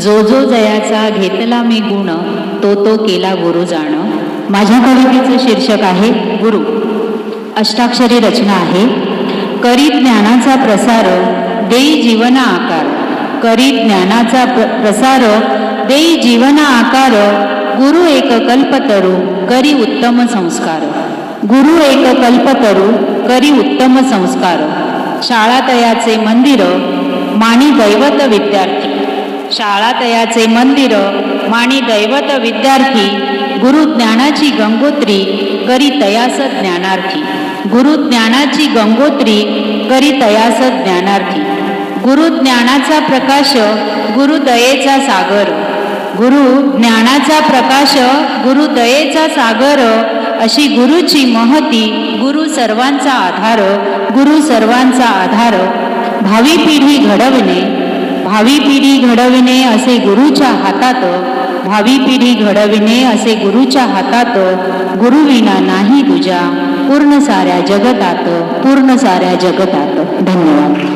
जो जो जयाचा घेतला मी गुण तो तो केला गुरु जाण. माझ्या कवितेचं शीर्षक आहे गुरु. अष्टाक्षरी रचना आहे करी ज्ञानाचा प्रसार देई जीवना आकार. करी ज्ञानाचा प्र प्रसार देई जीवना आकार. गुरु एक कल्पतरू करी उत्तम संस्कार. गुरु एक कल्पतरू करी उत्तम संस्कार. शाळा तयाचे मंदिर माणी दैवत विद्यार्थी. शाळा तयाचे मंदिर माणी दैवत विद्यार्थी गुरु ज्ञानाची गंगोत्री करी तयास ज्ञानार्थी. गुरु ज्ञानाची गंगोत्री करी तयास ज्ञानार्थी. गुरु ज्ञानाचा प्रकाश गुरु दयेचा सागर. गुरु ज्ञानाचा प्रकाश गुरु दयेचा सागर अशी गुरुची महती गुरु सर्वांचा आधार गुरु सर्वांचा आधार. भावी पिढी घडवणे भावी पिढी घडविणे असे गुरुच्या हातात भावी पिढी घडविणे असे गुरुच्या हातात गुरुविना नाही तुझ्या पूर्ण साऱ्या जगतात पूर्ण साऱ्या जगतात. धन्यवाद.